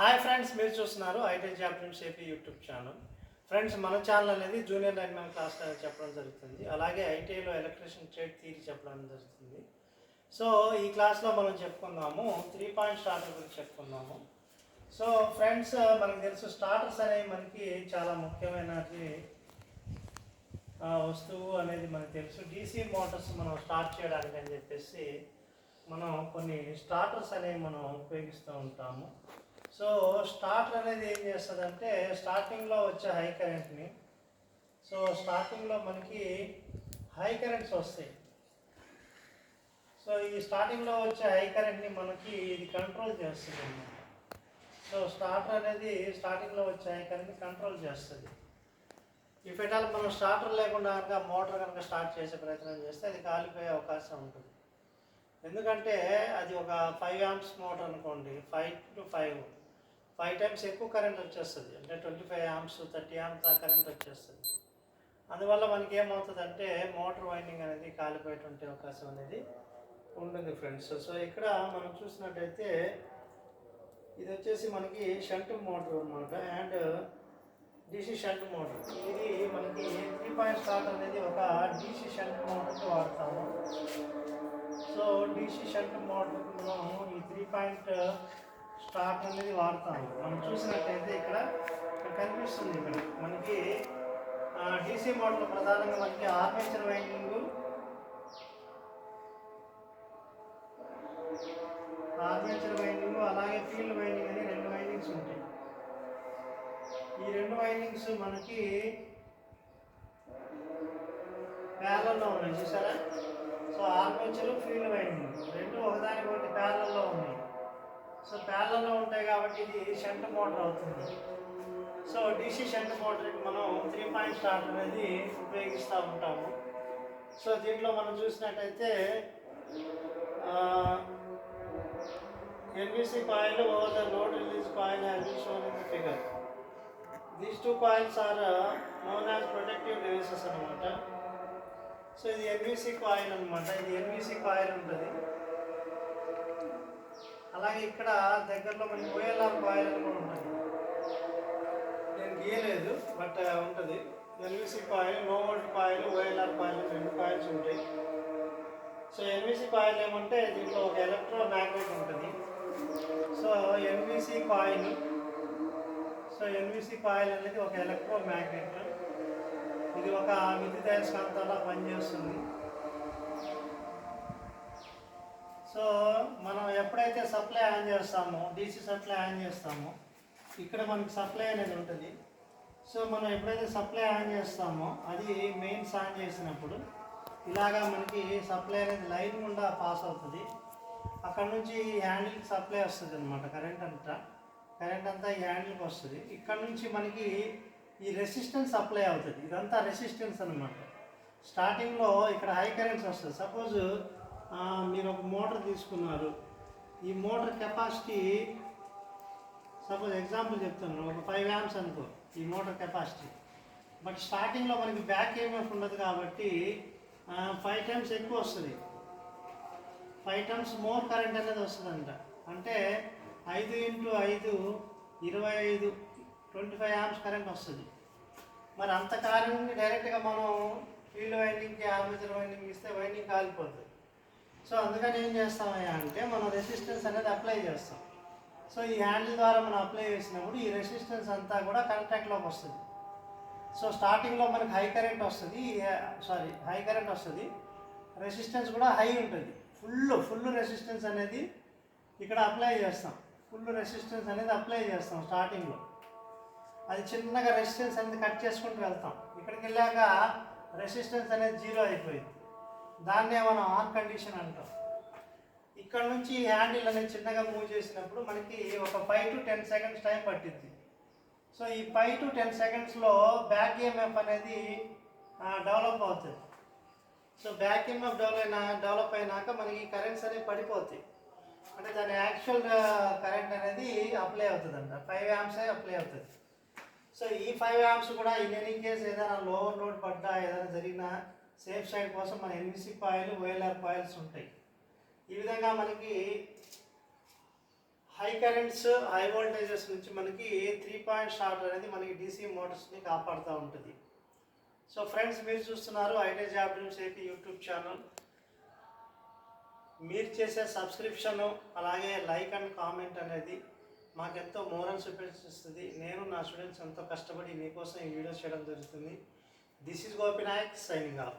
Hi friends మీరు చూస్తున్నారు IT job dreams AP YouTube channel. Friends మన ఛానల్ అనేది జూనియర్ లైన్ మ్యాన్ క్లాస్ చెప్పడం జరుగుతుంది. అలాగే ఐటీఐలో ఎలక్ట్రీషియన్ ట్రేడ్ థీరీ చెప్పడం జరుగుతుంది. సో ఈ క్లాస్లో మనం చెప్పుకుందాము. త్రీ పాయింట్ స్టార్టర్ గురించి చెప్పుకుందాము. సో ఫ్రెండ్స్ మనకు తెలుసు స్టార్టర్స్ అనేవి మనకి చాలా ముఖ్యమైనది వస్తువు అనేది మనకు తెలుసు. డీసీ మోటార్స్ మనం స్టార్ట్ చేయడానికి అని చెప్పేసి మనం కొన్ని స్టార్టర్స్ అనేవి మనం ఉపయోగిస్తూ ఉంటాము. సో స్టార్టర్ అనేది ఏం చేస్తుందంటే స్టార్టింగ్లో వచ్చే హై కరెంట్ని సో స్టార్టింగ్లో మనకి హై కరెంట్స్ వస్తాయి. సో ఈ స్టార్టింగ్లో వచ్చే హై కరెంట్ని మనకి ఇది కంట్రోల్ చేస్తుంది అన్నమాట. సో స్టార్టర్ అనేది స్టార్టింగ్లో వచ్చే హై కరెంట్ని కంట్రోల్ చేస్తుంది. ఇఫ్ ఎట్ ఆల్ మనం స్టార్టర్ లేకుండా కనుక మోటార్ కనుక స్టార్ట్ చేసే ప్రయత్నం చేస్తే అది కాలిపోయే అవకాశం ఉంటుంది. ఎందుకంటే అది ఒక ఫైవ్ ఆంప్స్ మోటార్ అనుకోండి five to five five times ఎక్కువ కరెంట్ వచ్చేస్తుంది. అంటే twenty five amps thirty amps ఆ కరెంట్ వచ్చేస్తుంది. అందువల్ల మనకి ఏమవుతుందంటే మోటార్ వైండింగ్ అనేది కాలిపోయేటువంటి అవకాశం అనేది ఉంటుంది ఫ్రెండ్స్ సో ఇక్కడ మనం చూసినట్టయితే ఇది వచ్చేసి మనకి షంట్ మోటార్ అనమాట అండ్ డీసీ షంట్ మోటార్ ఇది మనకి త్రీ పాయింట్ స్టార్ట్ అనేది ఒక డీసీ షంట్ మోటార్కి వాడతాము. సో డీసీ షంట్ మోటార్కి మనం ఈ త్రీ పాయింట్ స్టార్ట్ అనేది వాడతాము. మనం చూసినట్టయితే ఇక్కడ కనిపిస్తుంది ఇక్కడ. మనకి డీసీ మోటార్ ప్రధానంగా మనకి ఆర్మేచర్ వైండింగ్ ఆర్మేచర్ వైండింగ్ అలాగే ఫీల్డ్ వైండింగ్ అని రెండు వైండింగ్స్ ఉంటాయి. ఈ రెండు వైండింగ్స్ మనకి ప్యారల్లో ఉన్నాయి చూసారా? సో ఆర్మేచర్ ఫీల్డ్ వైండింగ్ రెండు ఒకదానికి ఒకటి ప్యారల్లో ఉన్నాయి. సో ప్యారలలో ఉంటాయి కాబట్టి ఇది షంట్ మోటార్ అవుతుంది. సో డీసీ షంట్ మోటార్కి మనం త్రీ పాయింట్ స్టార్ట్ అనేది ఉపయోగిస్తూ ఉంటాము. సో దీంట్లో మనం చూసినట్టయితే NBC coil over the load release coil has been shown in the figure. These two coils are known as protective devices అనమాట సో ఇది ఎన్బిసి కాయిల్ అనమాట ఇది ఎన్బిసి కాయిల్ ఉంటుంది. అలాగే ఇక్కడ దగ్గరలో మనకి ఓఎల్ఆర్ బాయిలర్ కూడా ఉంటుంది నేను గీయలేదు బట్ ఉంటుంది. NVC coil no volt coil OLR coil రెండు కాయిల్స్ ఉంటాయి. సో ఎన్విసి కాయిల్ ఏమంటే దీంట్లో ఒక ఎలక్ట్రో మ్యాగ్నెట్ ఉంటుంది. So NVC coil so NVC coil అనేది ఒక ఎలక్ట్రో మ్యాగ్నెట్. ఇది ఒక విద్యుదయస్కాంతంలా పనిచేస్తుంది. సో మనం ఎప్పుడైతే సప్లై ఆన్ చేస్తామో డీసీ సప్లై ఆన్ చేస్తామో ఇక్కడ మనకి సప్లై అనేది ఉంటుంది. సో మనం ఎప్పుడైతే సప్లై ఆన్ చేస్తామో అది మెయిన్స్ ఆన్ చేసినప్పుడు ఇలాగా మనకి సప్లై అనేది లైన్ గుండా పాస్ అవుతుంది. అక్కడ నుంచి హ్యాండిల్కి సప్లై వస్తుంది అనమాట కరెంట్ అంతా. కరెంట్ అంతా ఈ హ్యాండిల్కి వస్తుంది. ఇక్కడ నుంచి మనకి ఈ రెసిస్టెన్స్ అప్లై అవుతుంది. ఇదంతా రెసిస్టెన్స్ అనమాట స్టార్టింగ్లో ఇక్కడ హై కరెంట్స్ వస్తుంది. సపోజ్ మీరు ఒక మోటార్ తీసుకున్నారు. ఈ మోటార్ కెపాసిటీ సపోజ్ ఎగ్జాంపుల్ చెప్తున్నాను. ఒక ఫైవ్ యామ్స్ అనుకో ఈ మోటార్ కెపాసిటీ. బట్ స్టార్టింగ్లో మనకి బ్యాక్ ఏమీ ఉండదు కాబట్టి ఫైవ్ టైమ్స్ ఎక్కువ వస్తుంది. ఫైవ్ టైమ్స్ మోర్ కరెంట్ అనేది వస్తుందంట. అంటే ఐదు ఇంటూ ఐదు ఇరవై ఐదు ట్వంటీ ఫైవ్ యామ్స్ కరెంట్ వస్తుంది. మరి అంత కరెంట్ని డైరెక్ట్గా మనం ఫీల్డ్ వైండింగ్కి ఆర్మేచర్ వైండింగ్ ఇస్తే వైండింగ్ కాలిపోతుంది సో అందుకని ఏం చేస్తామయ్యా అంటే మనం రెసిస్టెన్స్ అనేది అప్లై చేస్తాం. సో ఈ హ్యాండిల్ ద్వారా మనం అప్లై చేసినప్పుడు ఈ రెసిస్టెన్స్ అంతా కూడా కాంటాక్ట్లోకి వస్తుంది. సో స్టార్టింగ్లో మనకి హై కరెంట్ వస్తుంది సారీ హై కరెంట్ వస్తుంది. రెసిస్టెన్స్ కూడా హై ఉంటుంది. ఫుల్ ఫుల్ రెసిస్టెన్స్ అనేది ఇక్కడ అప్లై చేస్తాం. ఫుల్ రెసిస్టెన్స్ అనేది అప్లై చేస్తాం స్టార్టింగ్లో అది చిన్నగా రెసిస్టెన్స్ అనేది కట్ చేసుకుంటూ వెళ్తాం. ఇక్కడికి వెళ్ళాక రెసిస్టెన్స్ అనేది జీరో అయిపోయింది. దాన్నే మనం ఆన్ కండిషన్ అంటాం. ఇక్కడ నుంచి ఈ హ్యాండిల్ అనేది చిన్నగా మూవ్ చేసినప్పుడు మనకి ఒక five to ten seconds time పట్టింది సో ఈ ఫైవ్ టు టెన్ సెకండ్స్లో బ్యాక్ ఈఎంఎఫ్ అనేది డెవలప్ అవుతుంది. సో బ్యాక్ ఎంఎఫ్ డెవలప్ అయినా డెవలప్ అయినాక మనకి కరెంట్స్ అనేవి పడిపోతాయి. అంటే దాని యాక్చువల్ కరెంట్ అనేది అప్లై అవుతుంది అంట ఫైవ్ యాంప్స్ అప్లై అవుతుంది. సో ఈ ఫైవ్ యాంప్స్ కూడా ఇన్ ఎనీ కేస్ ఏదైనా లోవర్ లోడ్ పడ్డా ఏదైనా జరిగినా సేఫ్ సైడ్ కోసం మన ఎన్విసి పాయిల్ ఓఎల్ఆర్ పాయిల్స్ ఉంటాయి. ఈ విధంగా మనకి హై కరెంట్స్ హై వోల్టేజెస్ నుంచి మనకి త్రీ పాయింట్ షార్ట్ అనేది మనకి డీసీ మోటార్స్ని కాపాడుతూ ఉంటుంది. సో ఫ్రెండ్స్ మీరు చూస్తున్నారు IT job dreams AP YouTube channel. మీరు చేసే సబ్స్క్రిప్షన్ అలాగే లైక్ అండ్ కామెంట్ అనేది మాకెంతో మోరల్ సూపర్స్ ఇస్తుంది. నేను నా స్టూడెంట్స్ ఎంతో కష్టపడి మీకోసం ఈ వీడియోస్ చేయడం జరుగుతుంది. This is Gopinayak signing off.